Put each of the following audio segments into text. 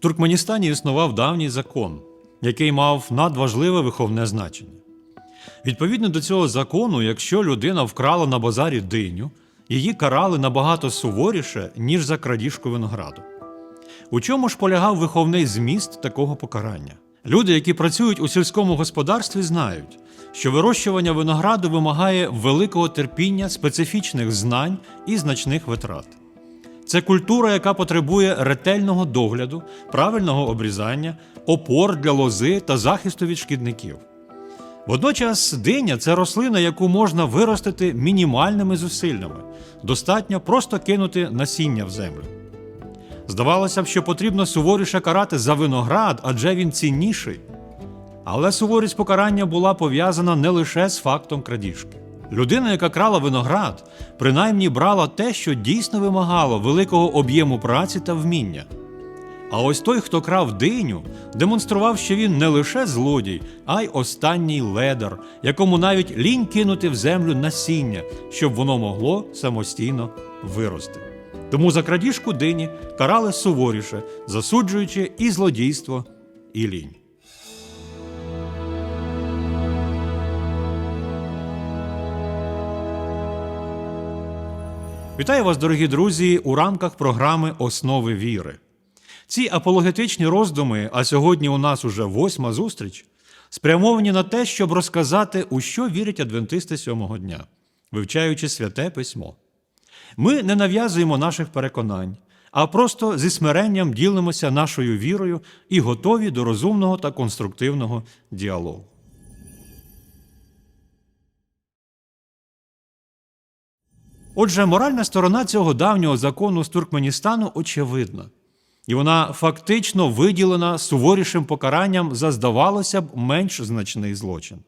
Туркменістані існував давній закон, який мав надважливе виховне значення. Відповідно до цього закону, якщо людина вкрала на базарі диню, її карали набагато суворіше, ніж за крадіжку винограду. У чому ж полягав виховний зміст такого покарання? Люди, які працюють у сільському господарстві, знають, що вирощування винограду вимагає великого терпіння, специфічних знань і значних витрат. Це культура, яка потребує ретельного догляду, правильного обрізання, опор для лози та захисту від шкідників. Водночас диня це рослина, яку можна виростити мінімальними зусиллями. Достатньо просто кинути насіння в землю. Здавалося б, що потрібно суворіше карати за виноград, адже він цінніший. Але суворість покарання була пов'язана не лише з фактом крадіжки. Людина, яка крала виноград, принаймні брала те, що дійсно вимагало великого об'єму праці та вміння. А ось той, хто крав диню, демонстрував, що він не лише злодій, а й останній ледар, якому навіть лінь кинути в землю насіння, щоб воно могло самостійно вирости. Тому за крадіжку дині карали суворіше, засуджуючи і злодійство, і лінь. Вітаю вас, дорогі друзі, у рамках програми Основи віри. Ці апологетичні роздуми, а сьогодні у нас уже восьма зустріч, спрямовані на те, щоб розказати, у що вірять адвентисти сьомого дня, вивчаючи святе письмо. Ми не нав'язуємо наших переконань, а просто зі смиренням ділимося нашою вірою і готові до розумного та конструктивного діалогу. Отже, моральна сторона цього давнього закону з Туркменістану очевидна, і вона фактично виділена суворішим покаранням за, здавалося б, менш значний злочин.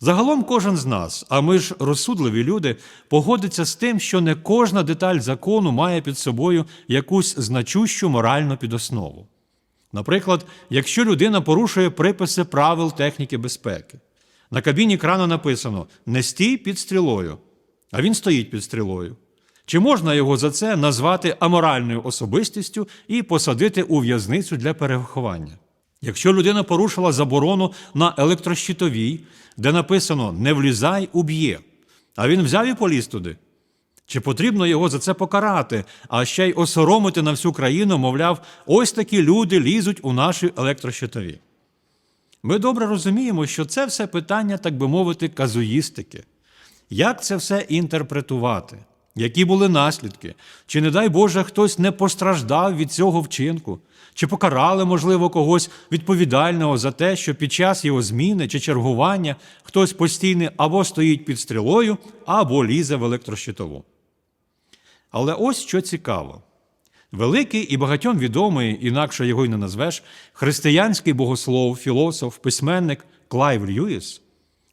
Загалом кожен з нас, а ми ж розсудливі люди, погодиться з тим, що не кожна деталь закону має під собою якусь значущу моральну підоснову. Наприклад, якщо людина порушує приписи правил техніки безпеки, на кабіні крана написано не стій під стрілою, а він стоїть під стрілою. Чи можна його за це назвати аморальною особистістю і посадити у в'язницю для переховання? Якщо людина порушила заборону на електрощитовій, де написано не влізай, уб'є, а він взяв і поліз туди. Чи потрібно його за це покарати, а ще й осоромити на всю країну, мовляв, ось такі люди лізуть у наші електрощитові? Ми добре розуміємо, що це все питання, так би мовити, казуїстики. Як це все інтерпретувати? Які були наслідки? Чи, не дай Боже, хтось не постраждав від цього вчинку? Чи покарали, можливо, когось відповідального за те, що під час його зміни чи чергування хтось постійно або стоїть під стрілою, або лізе в електрощитову? Але ось що цікаво. Великий і багатьом відомий, інакше його й не назвеш, християнський богослов, філософ, письменник Клайв Льюіс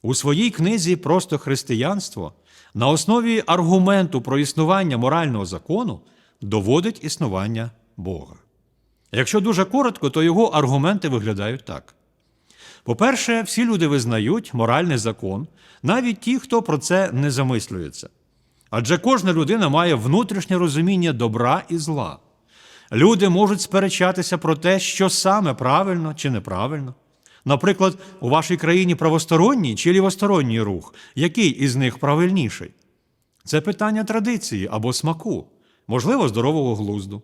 у своїй книзі Просто християнство на основі аргументу про існування морального закону доводить існування Бога. Якщо дуже коротко, то його аргументи виглядають так. По-перше, всі люди визнають моральний закон, навіть ті, хто про це не замислюється. Адже кожна людина має внутрішнє розуміння добра і зла. Люди можуть сперечатися про те, що саме правильно чи неправильно. Наприклад, у вашій країні правосторонній чи лівосторонній рух, який із них правильніший? Це питання традиції або смаку, можливо, здорового глузду.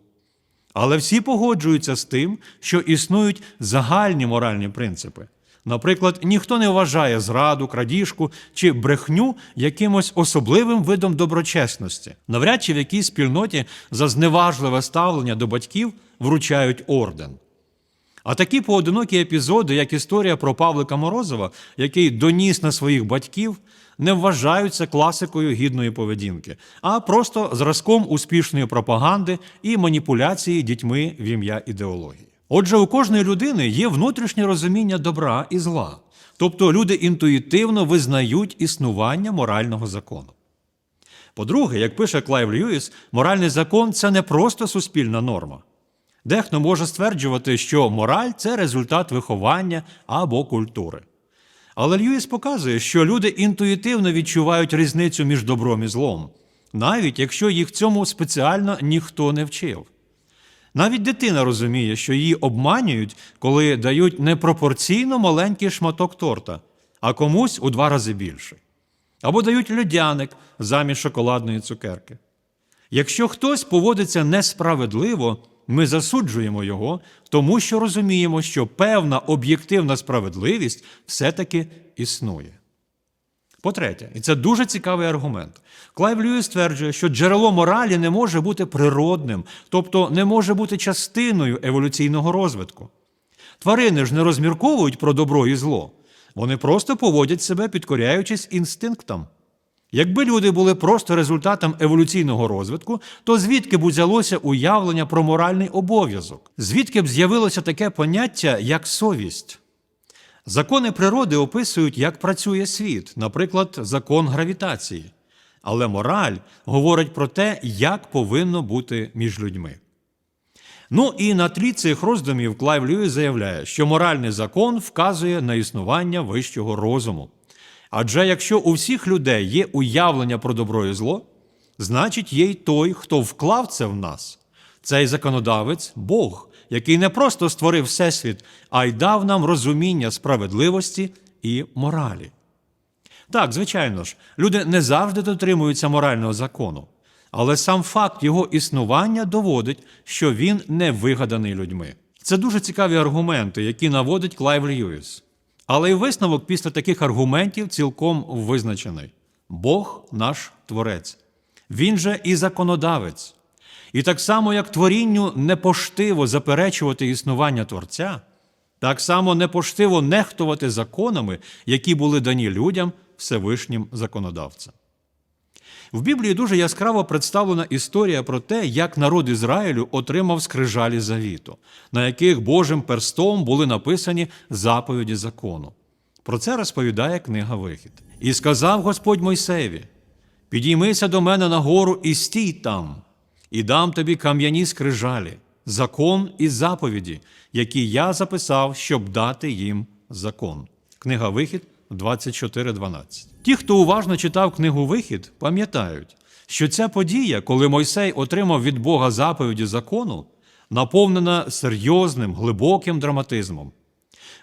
Але всі погоджуються з тим, що існують загальні моральні принципи. Наприклад, ніхто не вважає зраду, крадіжку чи брехню якимось особливим видом доброчесності. Навряд чи в якійсь спільноті за зневажливе ставлення до батьків вручають орден. А такі поодинокі епізоди, як історія про Павлика Морозова, який доніс на своїх батьків, не вважаються класикою гідної поведінки, а просто зразком успішної пропаганди і маніпуляції дітьми в ім'я ідеології. Отже, у кожної людини є внутрішнє розуміння добра і зла, тобто люди інтуїтивно визнають існування морального закону. По-друге, як пише Клайв Льюіс, моральний закон це не просто суспільна норма. Дехто може стверджувати, що мораль це результат виховання або культури. Але Льюіс показує, що люди інтуїтивно відчувають різницю між добром і злом, навіть якщо їх цьому спеціально ніхто не вчив. Навіть дитина розуміє, що її обманюють, коли дають непропорційно маленький шматок торта, а комусь у два рази більший. Або дають льодяник замість шоколадної цукерки. Якщо хтось поводиться несправедливо, ми засуджуємо його, тому що розуміємо, що певна об'єктивна справедливість все-таки існує. По-третє, і це дуже цікавий аргумент. Клайв Льюіс стверджує, що джерело моралі не може бути природним, тобто не може бути частиною еволюційного розвитку. Тварини ж не розмірковують про добро і зло, вони просто поводять себе, підкоряючись інстинктам. Якби люди були просто результатом еволюційного розвитку, то звідки б узялося уявлення про моральний обов'язок? Звідки б з'явилося таке поняття, як совість? Закони природи описують, як працює світ, наприклад, закон гравітації. Але мораль говорить про те, як повинно бути між людьми. Ну і на тлі цих роздумів Клайв Льюіс заявляє, що моральний закон вказує на існування вищого розуму. Адже якщо у всіх людей є уявлення про добро і зло, значить є й той, хто вклав це в нас. Цей законодавець Бог, який не просто створив Всесвіт, а й дав нам розуміння справедливості і моралі. Так, звичайно ж, люди не завжди дотримуються морального закону, але сам факт його існування доводить, що він не вигаданий людьми. Це дуже цікаві аргументи, які наводить Клайв Льюіс. Але й висновок після таких аргументів цілком визначений: Бог наш Творець. Він же і законодавець. І так само, як творінню непоштиво заперечувати існування Творця, так само непоштиво нехтувати законами, які були дані людям Всевишнім законодавцем. В Біблії дуже яскраво представлена історія про те, як народ Ізраїлю отримав скрижалі завіту, на яких Божим перстом були написані заповіді закону. Про це розповідає книга Вихід. І сказав Господь Мойсеєві: Підіймися до мене на гору і стій там, і дам тобі кам'яні скрижалі, закон і заповіді, які я записав, щоб дати їм закон. Книга Вихід 24.12. Ті, хто уважно читав книгу Вихід, пам'ятають, що ця подія, коли Мойсей отримав від Бога заповіді закону, наповнена серйозним, глибоким драматизмом.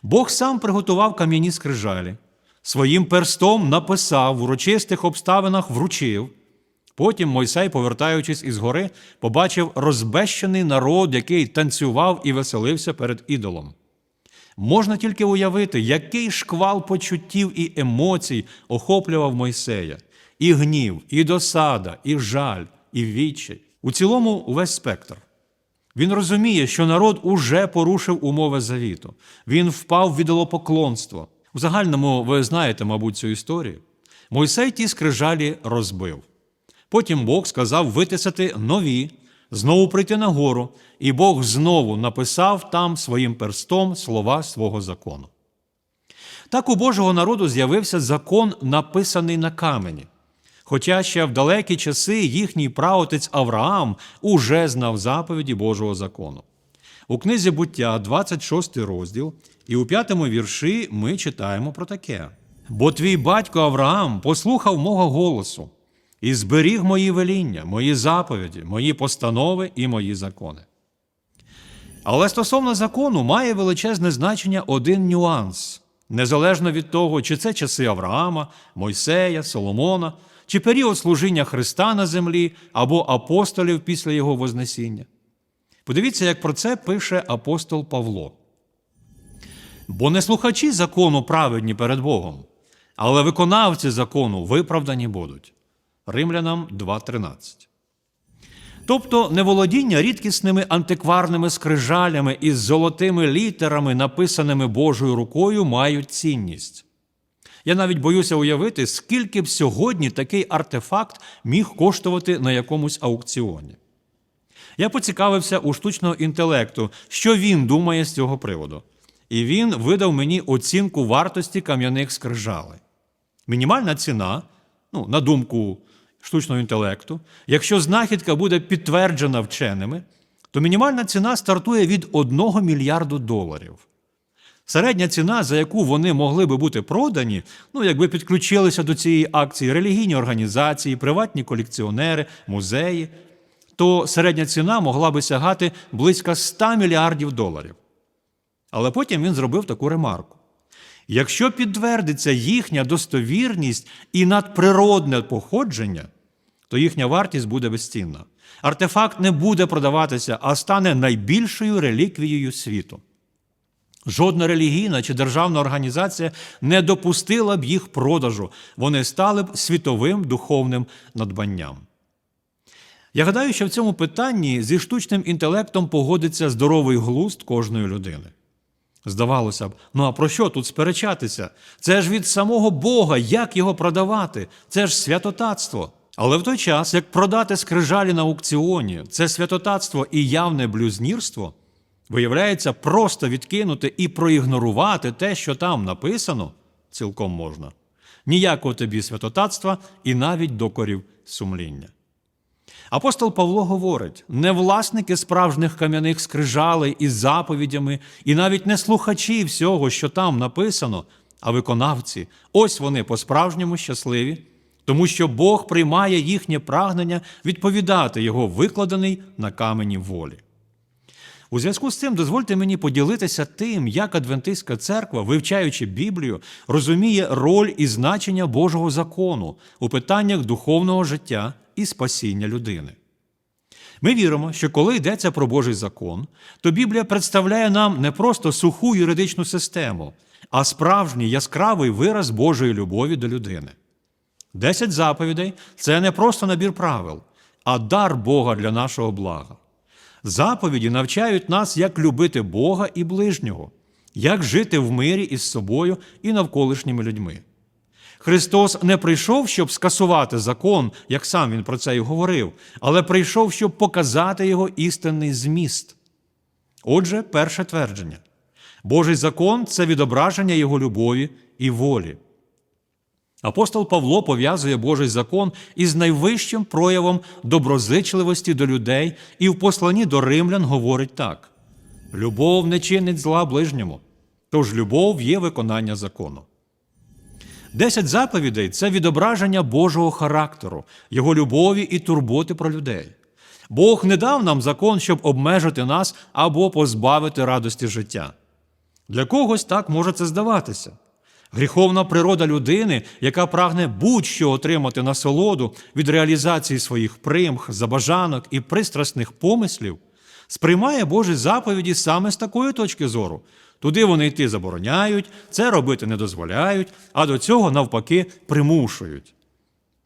Бог сам приготував кам'яні скрижалі, своїм перстом написав, в урочистих обставинах вручив. Потім Мойсей, повертаючись із гори, побачив розбещений народ, який танцював і веселився перед ідолом. Можна тільки уявити, який шквал почуттів і емоцій охоплював Мойсея: і гнів, і досада, і жаль, і відчай. У цілому увесь спектр. Він розуміє, що народ уже порушив умови завіту. Він впав в ідолопоклонство. У загальному ви знаєте, мабуть, цю історію. Мойсей ті скрижалі розбив. Потім Бог сказав витисати нові, знову прийти на гору, і Бог знову написав там своїм перстом слова свого закону. Так у Божого народу з'явився закон, написаний на камені. Хоча ще в далекі часи їхній праотець Авраам уже знав заповіді Божого закону. У книзі буття, 26 розділ, і у п'ятому вірші ми читаємо про таке: Бо твій батько Авраам послухав мого голосу і зберіг мої веління, мої заповіді, мої постанови і мої закони. Але стосовно закону має величезне значення один нюанс, незалежно від того, чи це часи Авраама, Мойсея, Соломона, чи період служіння Христа на землі або апостолів після Його Вознесіння. Подивіться, як про це пише апостол Павло. Бо не слухачі закону праведні перед Богом, але виконавці закону виправдані будуть. Римлянам 2.13. Тобто неволодіння рідкісними антикварними скрижалями із золотими літерами, написаними Божою рукою, мають цінність. Я навіть боюся уявити, скільки б сьогодні такий артефакт міг коштувати на якомусь аукціоні. Я поцікавився у штучного інтелекту, що він думає з цього приводу. І він видав мені оцінку вартості кам'яних скрижалей. Мінімальна ціна, ну, на думку штучного інтелекту, якщо знахідка буде підтверджена вченими, то мінімальна ціна стартує від 1 мільярду доларів. Середня ціна, за яку вони могли би бути продані, ну, якби підключилися до цієї акції релігійні організації, приватні колекціонери, музеї, то середня ціна могла би сягати близько 100 мільярдів доларів. Але потім він зробив таку ремарку. Якщо підтвердиться їхня достовірність і надприродне походження, то їхня вартість буде безцінна. Артефакт не буде продаватися, а стане найбільшою реліквією світу. Жодна релігійна чи державна організація не допустила б їх продажу, вони стали б світовим духовним надбанням. Я гадаю, що в цьому питанні зі штучним інтелектом погодиться здоровий глузд кожної людини. Здавалося б, ну а про що тут сперечатися? Це ж від самого Бога, як його продавати? Це ж святотатство. Але в той час, як продати скрижалі на аукціоні, це святотатство і явне блюзнірство, виявляється, просто відкинути і проігнорувати те, що там написано, цілком можна. Ніякого тобі святотатства і навіть докорів сумління. Апостол Павло говорить: не власники справжніх кам'яних скрижалей із заповідями, і навіть не слухачі всього, що там написано, а виконавці. Ось вони по-справжньому щасливі, тому що Бог приймає їхнє прагнення відповідати Його викладений на камені волі. У зв'язку з цим дозвольте мені поділитися тим, як Адвентистська церква, вивчаючи Біблію, розуміє роль і значення Божого закону у питаннях духовного життя і спасіння людини. Ми віримо, що коли йдеться про Божий закон, то Біблія представляє нам не просто суху юридичну систему, а справжній яскравий вираз Божої любові до людини. Десять заповідей це не просто набір правил, а дар Бога для нашого блага. Заповіді навчають нас, як любити Бога і ближнього, як жити в мирі із собою і навколишніми людьми. Христос не прийшов, щоб скасувати закон, як сам Він про це й говорив, але прийшов, щоб показати його істинний зміст. Отже, перше твердження: Божий закон це відображення Його любові і волі. Апостол Павло пов'язує Божий закон із найвищим проявом доброзичливості до людей і в посланні до римлян говорить так: любов не чинить зла ближньому, тож любов є виконання закону. Десять заповідей це відображення Божого характеру, Його любові і турботи про людей. Бог не дав нам закон, щоб обмежити нас або позбавити радості життя. Для когось так може це здаватися. Гріховна природа людини, яка прагне будь-що отримати насолоду від реалізації своїх примх, забажанок і пристрасних помислів, сприймає Божі заповіді саме з такої точки зору. Туди вони йти забороняють, це робити не дозволяють, а до цього, навпаки, примушують.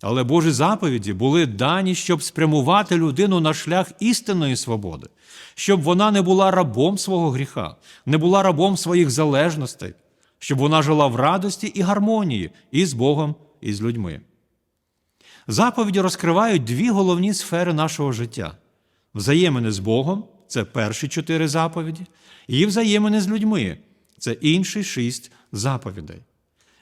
Але Божі заповіді були дані, щоб спрямувати людину на шлях істинної свободи, щоб вона не була рабом свого гріха, не була рабом своїх залежностей, щоб вона жила в радості і гармонії і з Богом, і з людьми. Заповіді розкривають дві головні сфери нашого життя: взаємини з Богом це перші чотири заповіді, і взаємини з людьми це інші шість заповідей.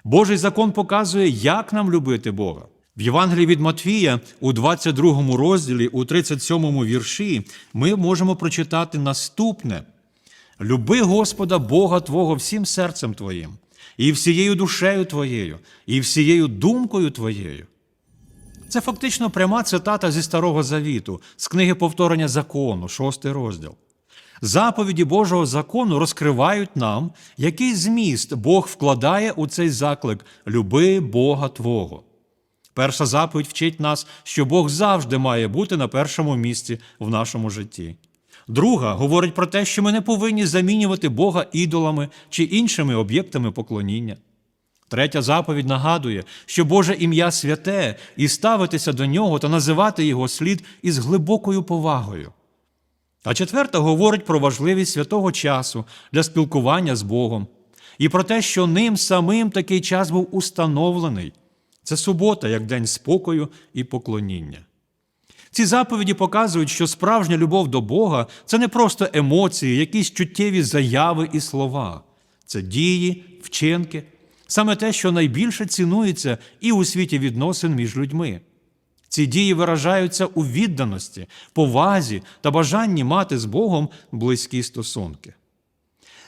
Божий закон показує, як нам любити Бога. В Євангелії від Матвія у 22 розділі, у 37 вірші, ми можемо прочитати наступне: Люби Господа Бога Твого всім серцем Твоїм, і всією душею Твоєю, і всією думкою Твоєю. Це фактично пряма цитата зі Старого Завіту, з книги повторення закону, шостий розділ. Заповіді Божого закону розкривають нам, який зміст Бог вкладає у цей заклик Люби Бога Твого. Перша заповідь вчить нас, що Бог завжди має бути на першому місці в нашому житті. Друга говорить про те, що ми не повинні замінювати Бога ідолами чи іншими об'єктами поклоніння. Третя заповідь нагадує, що Боже ім'я святе, і ставитися до нього та називати його слід із глибокою повагою. А четверта говорить про важливість святого часу для спілкування з Богом і про те, що ним самим такий час був установлений. Це субота, як день спокою і поклоніння. Ці заповіді показують, що справжня любов до Бога це не просто емоції, якісь чуттєві заяви і слова, це дії, вчинки, саме те, що найбільше цінується і у світі відносин між людьми. Ці дії виражаються у відданості, повазі та бажанні мати з Богом близькі стосунки.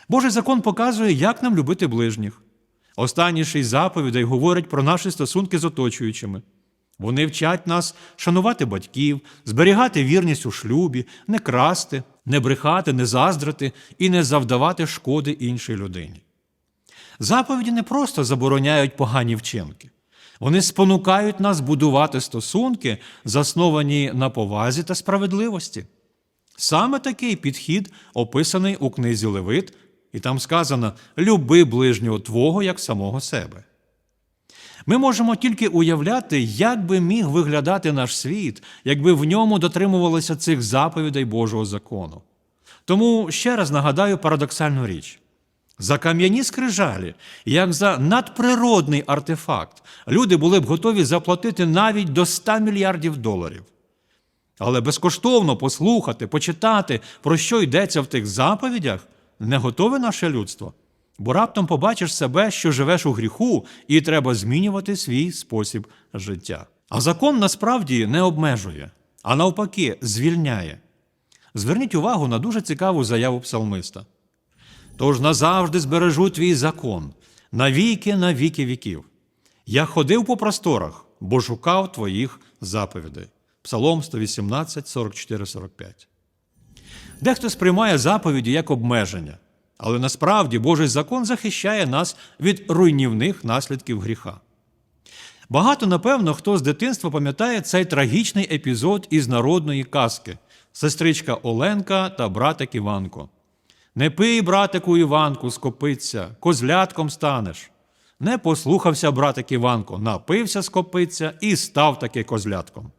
Божий закон показує, як нам любити ближніх. Останні шість заповідей говорять про наші стосунки з оточуючими. Вони вчать нас шанувати батьків, зберігати вірність у шлюбі, не красти, не брехати, не заздрити і не завдавати шкоди іншій людині. Заповіді не просто забороняють погані вчинки, вони спонукають нас будувати стосунки, засновані на повазі та справедливості. Саме такий підхід описаний у книзі Левит, і там сказано люби ближнього твого як самого себе. Ми можемо тільки уявляти, як би міг виглядати наш світ, якби в ньому дотримувалися цих заповідей Божого закону. Тому ще раз нагадаю парадоксальну річ. За кам'яні скрижалі, як за надприродний артефакт, люди були б готові заплатити навіть до 100 мільярдів доларів. Але безкоштовно послухати, почитати, про що йдеться в тих заповідях, не готове наше людство. Бо раптом побачиш себе, що живеш у гріху, і треба змінювати свій спосіб життя. А закон насправді не обмежує, а навпаки, звільняє. Зверніть увагу на дуже цікаву заяву псалмиста. Тож назавжди збережу твій закон, навіки, на віки віків. Я ходив по просторах, бо шукав твоїх заповідей. Псалом 118, 44, 45. Дехто сприймає заповіді як обмеження, але насправді Божий закон захищає нас від руйнівних наслідків гріха. Багато, напевно, хто з дитинства пам'ятає цей трагічний епізод із народної казки сестричка Оленка та братик Іванко. Не пий, братику Іванку, скопиться, козлятком станеш. Не послухався братик Іванко, напився скопиться і став таки козлятком.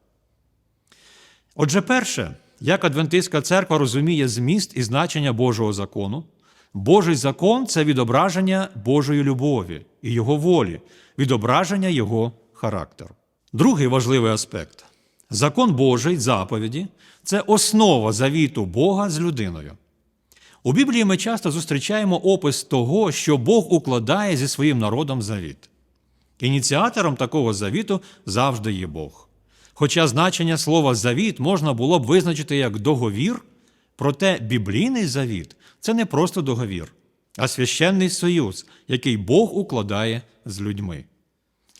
Отже, перше, як Адвентистська церква розуміє зміст і значення Божого закону, Божий закон це відображення Божої любові і Його волі, відображення Його характеру. Другий важливий аспект закон Божий, заповіді це основа завіту Бога з людиною. У Біблії ми часто зустрічаємо опис того, що Бог укладає зі своїм народом завіт. Ініціатором такого завіту завжди є Бог. Хоча значення слова завіт можна було б визначити як договір, проте біблійний завіт це не просто договір, а священний союз, який Бог укладає з людьми.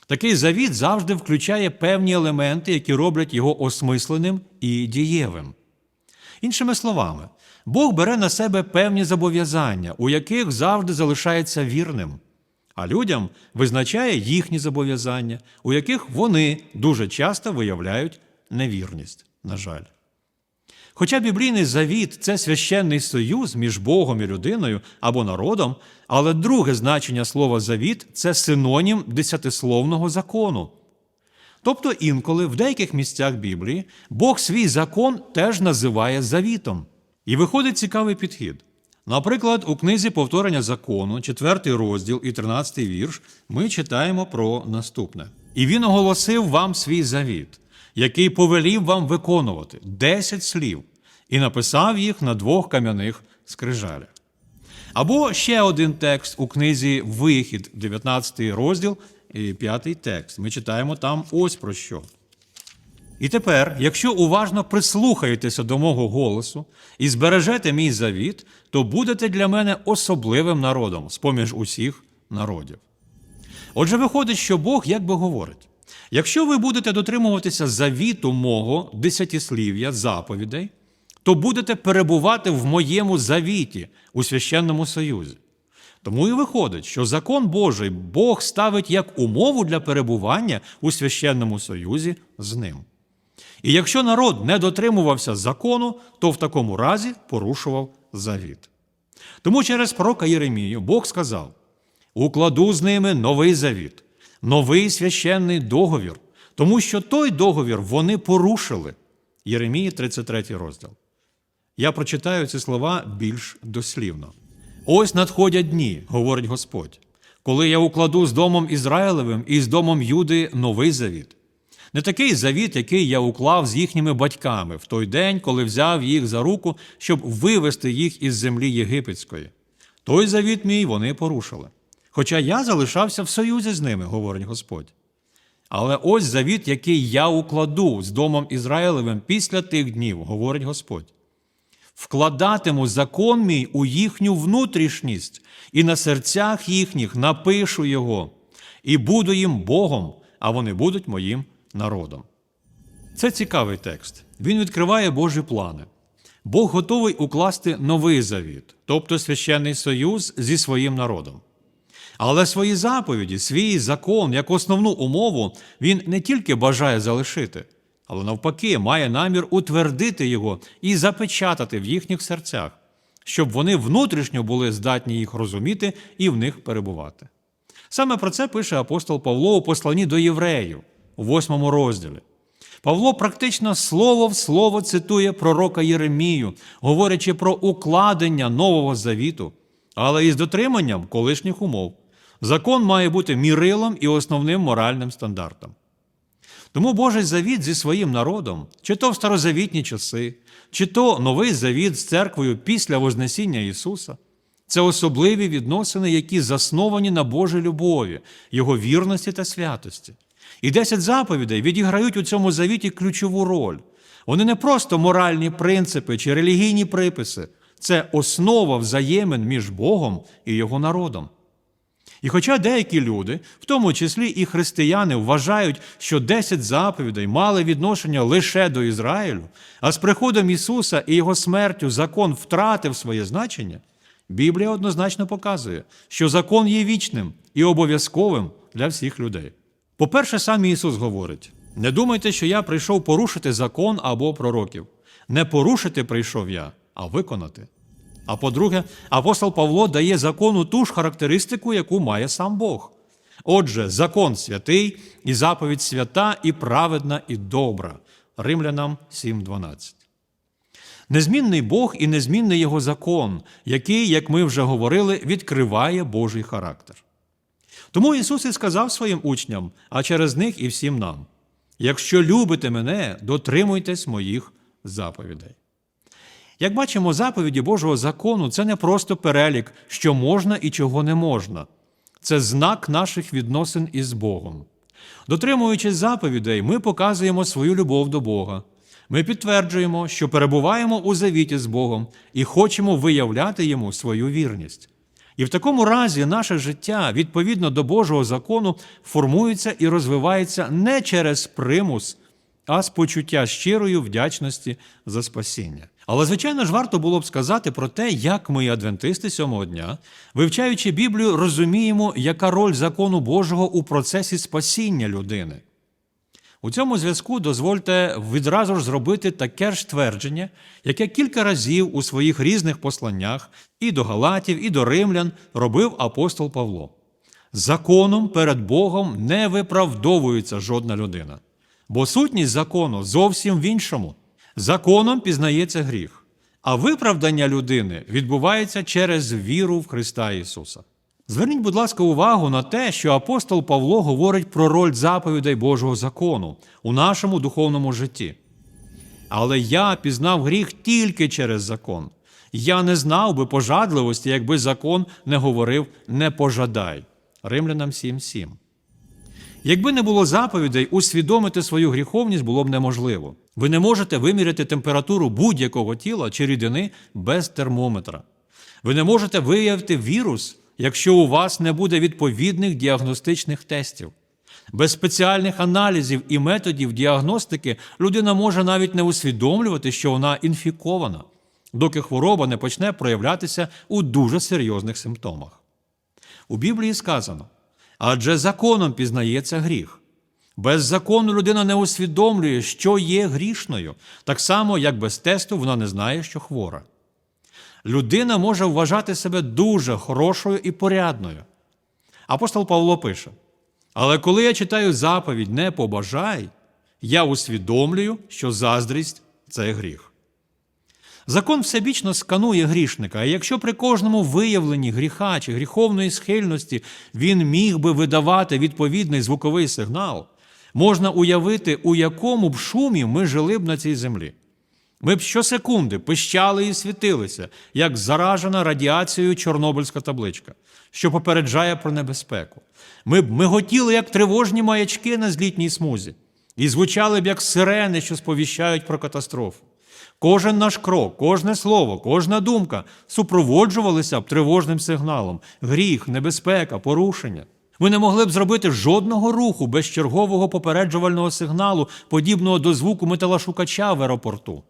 Такий завіт завжди включає певні елементи, які роблять його осмисленим і дієвим. Іншими словами, Бог бере на себе певні зобов'язання, у яких завжди залишається вірним, а людям визначає їхні зобов'язання, у яких вони дуже часто виявляють невірність, на жаль. Хоча біблійний завіт це священний союз між Богом і людиною або народом, але друге значення слова завіт це синонім десятисловного закону. Тобто інколи в деяких місцях Біблії Бог свій закон теж називає завітом. І виходить цікавий підхід. Наприклад, у книзі повторення закону, 4 розділ і 13 вірш, ми читаємо про наступне. І він оголосив вам свій завіт, який повелів вам виконувати 10 слів, і написав їх на двох кам'яних скрижалях. Або ще один текст у книзі Вихід, 19 розділ і 5 текст. Ми читаємо там ось про що. І тепер, якщо уважно прислухаєтеся до мого голосу і збережете мій завіт, то будете для мене особливим народом з поміж усіх народів. Отже, виходить, що Бог як би говорить: якщо ви будете дотримуватися завіту мого десятислів'я, заповідей, то будете перебувати в моєму завіті у священному союзі. Тому і виходить, що закон Божий Бог ставить як умову для перебування у священному союзі з ним. І якщо народ не дотримувався закону, то в такому разі порушував завіт. Тому через пророка Єремію Бог сказав: укладу з ними новий завіт, новий священний договір, тому що той договір вони порушили. Єремії, 33 розділ. Я прочитаю ці слова більш дослівно. Ось надходять дні, говорить Господь, коли я укладу з домом Ізраїлевим і з домом Юди новий завіт. Не такий завіт, який я уклав з їхніми батьками в той день, коли взяв їх за руку, щоб вивести їх із землі єгипетської. Той завіт мій вони порушили. Хоча я залишався в союзі з ними, говорить Господь. Але ось завіт, який я укладу з домом Ізраїлевим після тих днів, говорить Господь. Вкладатиму закон мій у їхню внутрішність, і на серцях їхніх напишу його, і буду їм Богом, а вони будуть моїм народом. Це цікавий текст. Він відкриває Божі плани. Бог готовий укласти новий завіт, тобто священний союз зі своїм народом. Але свої заповіді, свій закон як основну умову він не тільки бажає залишити, але навпаки має намір утвердити його і запечатати в їхніх серцях, щоб вони внутрішньо були здатні їх розуміти і в них перебувати. Саме про це пише апостол Павло у посланні до євреїв у восьмому розділі. Павло практично слово в слово цитує пророка Єремію, говорячи про укладення нового завіту, але із дотриманням колишніх умов. Закон має бути мірилом і основним моральним стандартом. Тому Божий завіт зі своїм народом, чи то в старозавітні часи, чи то новий завіт з церквою після Вознесіння Ісуса, це особливі відносини, які засновані на Божій любові, Його вірності та святості. І десять заповідей відіграють у цьому завіті ключову роль. Вони не просто моральні принципи чи релігійні приписи, це основа взаємин між Богом і Його народом. І хоча деякі люди, в тому числі і християни, вважають, що 10 заповідей мали відношення лише до Ізраїлю, а з приходом Ісуса і Його смертю закон втратив своє значення, Біблія однозначно показує, що закон є вічним і обов'язковим для всіх людей. По-перше, сам Ісус говорить: не думайте, що я прийшов порушити закон або пророків. Не порушити прийшов я, а виконати. А по-друге, апостол Павло дає закону ту ж характеристику, яку має сам Бог. Отже, закон святий, і заповідь свята, і праведна, і добра. Римлянам 7.12. Незмінний Бог і незмінний Його закон, який, як ми вже говорили, відкриває Божий характер. Тому Ісус і сказав своїм учням, а через них і всім нам: якщо любите мене, дотримуйтесь моїх заповідей. Як бачимо, заповіді Божого закону це не просто перелік, що можна і чого не можна. Це знак наших відносин із Богом. Дотримуючись заповідей, ми показуємо свою любов до Бога. Ми підтверджуємо, що перебуваємо у завіті з Богом і хочемо виявляти йому свою вірність. І в такому разі наше життя, відповідно до Божого закону, формується і розвивається не через примус, а з почуття щирої вдячності за спасіння. Але, звичайно ж, варто було б сказати про те, як ми, адвентисти сьомого дня, вивчаючи Біблію, розуміємо, яка роль закону Божого у процесі спасіння людини. У цьому зв'язку дозвольте відразу ж зробити таке ж твердження, яке кілька разів у своїх різних посланнях і до Галатів, і до римлян робив апостол Павло. Законом перед Богом не виправдовується жодна людина, бо сутність закону зовсім в іншому. Законом пізнається гріх, а виправдання людини відбувається через віру в Христа Ісуса. Зверніть, будь ласка, увагу на те, що апостол Павло говорить про роль заповідей Божого закону у нашому духовному житті. Але я пізнав гріх тільки через закон. Я не знав би пожадливості, якби закон не говорив не пожадай. Римлянам 7.7. Якби не було заповідей, усвідомити свою гріховність було б неможливо. Ви не можете виміряти температуру будь-якого тіла чи рідини без термометра. Ви не можете виявити вірус, якщо у вас не буде відповідних діагностичних тестів. Без спеціальних аналізів і методів діагностики людина може навіть не усвідомлювати, що вона інфікована, доки хвороба не почне проявлятися у дуже серйозних симптомах. У Біблії сказано: адже законом пізнається гріх. Без закону людина не усвідомлює, що є грішною, так само, як без тесту вона не знає, що хвора. Людина може вважати себе дуже хорошою і порядною. Апостол Павло пише: Але коли я читаю заповідь не побажай, я усвідомлюю, що заздрість це гріх. Закон всебічно сканує грішника, і якщо при кожному виявленні гріха чи гріховної схильності він міг би видавати відповідний звуковий сигнал, можна уявити, у якому б шумі ми жили б на цій землі. Ми б щосекунди пищали і світилися, як заражена радіацією чорнобильська табличка, що попереджає про небезпеку. Ми б миготіли, як тривожні маячки на злітній смузі, і звучали б як сирени, що сповіщають про катастрофу. Кожен наш крок, кожне слово, кожна думка супроводжувалися б тривожним сигналом: гріх, небезпека, порушення. Ви не могли б зробити жодного руху без чергового попереджувального сигналу, подібного до звуку металошукача в аеропорту.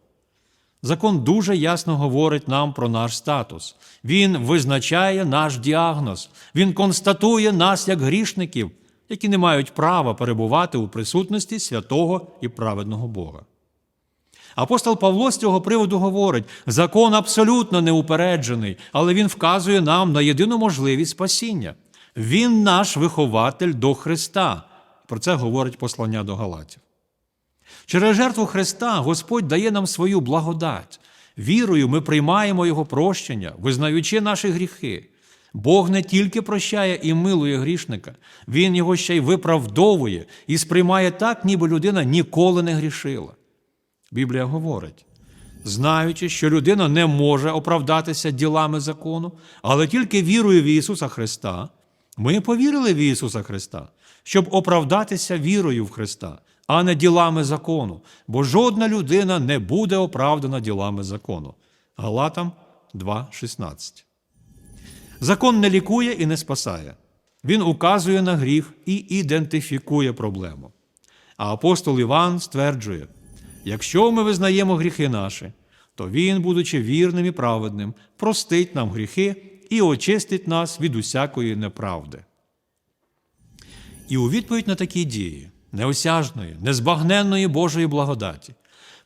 Закон дуже ясно говорить нам про наш статус. Він визначає наш діагноз, він констатує нас як грішників, які не мають права перебувати у присутності святого і праведного Бога. Апостол Павло з цього приводу говорить: закон абсолютно неупереджений, але він вказує нам на єдину можливість спасіння. Він наш вихователь до Христа. Про це говорить послання до Галатів. Через жертву Христа Господь дає нам свою благодать. Вірою ми приймаємо Його прощення, визнаючи наші гріхи. Бог не тільки прощає і милує грішника, Він його ще й виправдовує і сприймає так, ніби людина ніколи не грішила. Біблія говорить, знаючи, що людина не може оправдатися ділами закону, але тільки вірою в Ісуса Христа, ми повірили в Ісуса Христа, щоб оправдатися вірою в Христа, а не ділами закону, бо жодна людина не буде оправдана ділами закону. Галатам 2,16. Закон не лікує і не спасає. Він указує на гріх і ідентифікує проблему. А апостол Іван стверджує: якщо ми визнаємо гріхи наші, то Він, будучи вірним і праведним, простить нам гріхи і очистить нас від усякої неправди. І у відповідь на такі дії неосяжної, незбагненної Божої благодаті,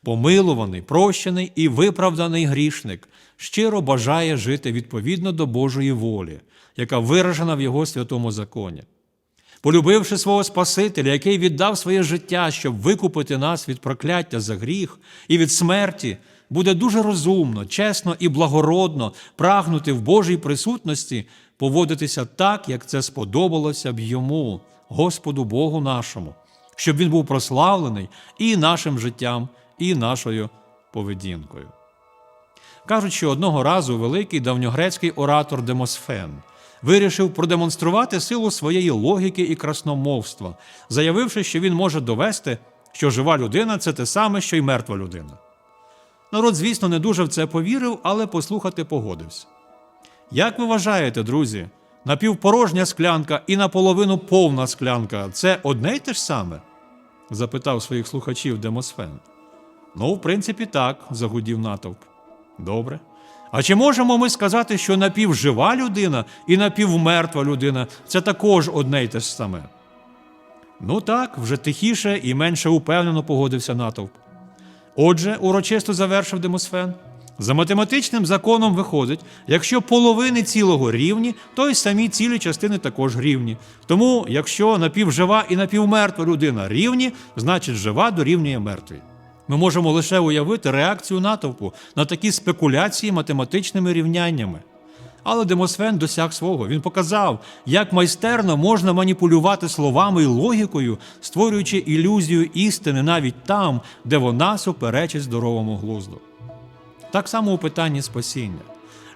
помилуваний, прощений і виправданий грішник щиро бажає жити відповідно до Божої волі, яка виражена в Його святому законі. Полюбивши свого Спасителя, який віддав своє життя, щоб викупити нас від прокляття за гріх і від смерті, буде дуже розумно, чесно і благородно прагнути в Божій присутності поводитися так, як це сподобалося б йому, Господу Богу нашому, щоб він був прославлений і нашим життям, і нашою поведінкою. Кажуть, що одного разу великий давньогрецький оратор Демосфен вирішив продемонструвати силу своєї логіки і красномовства, заявивши, що він може довести, що жива людина це те саме, що й мертва людина. Народ, звісно, не дуже в це повірив, але послухати погодився. Як ви вважаєте, друзі, напівпорожня склянка і наполовину повна склянка це одне й те ж саме? запитав своїх слухачів Демосфен. Ну, в принципі, так, загудів натовп. Добре. А чи можемо ми сказати, що напівжива людина і напівмертва людина це також одне й те ж саме? Ну так, вже тихіше і менше упевнено погодився натовп. Отже, урочисто завершив Демосфен. За математичним законом виходить, якщо половини цілого рівні, то й самі цілі частини також рівні. Тому, якщо напівжива і напівмертва людина рівні, значить жива дорівнює мертвій. Ми можемо лише уявити реакцію натовпу на такі спекуляції математичними рівняннями. Але Демосфен досяг свого. Він показав, як майстерно можна маніпулювати словами і логікою, створюючи ілюзію істини навіть там, де вона суперечить здоровому глузду. Так само у питанні спасіння.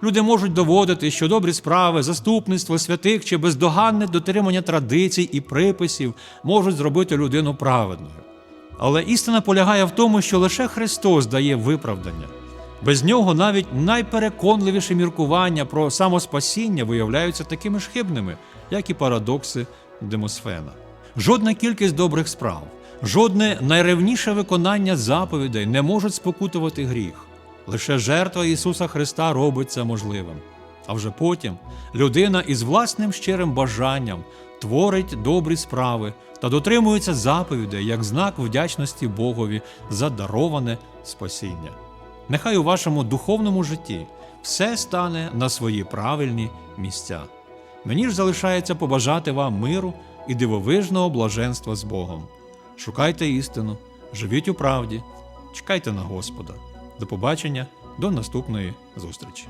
Люди можуть доводити, що добрі справи, заступництво святих чи бездоганне дотримання традицій і приписів можуть зробити людину праведною. Але істина полягає в тому, що лише Христос дає виправдання. Без нього навіть найпереконливіші міркування про самоспасіння виявляються такими ж хибними, як і парадокси Демосфена. Жодна кількість добрих справ, жодне найревніше виконання заповідей не можуть спокутувати гріх. Лише жертва Ісуса Христа робить це можливим. А вже потім людина із власним щирим бажанням творить добрі справи та дотримується заповідей як знак вдячності Богові за дароване спасіння. Нехай у вашому духовному житті все стане на свої правильні місця. Мені ж залишається побажати вам миру і дивовижного блаженства з Богом. Шукайте істину, живіть у правді, чекайте на Господа. До побачення, до наступної зустрічі.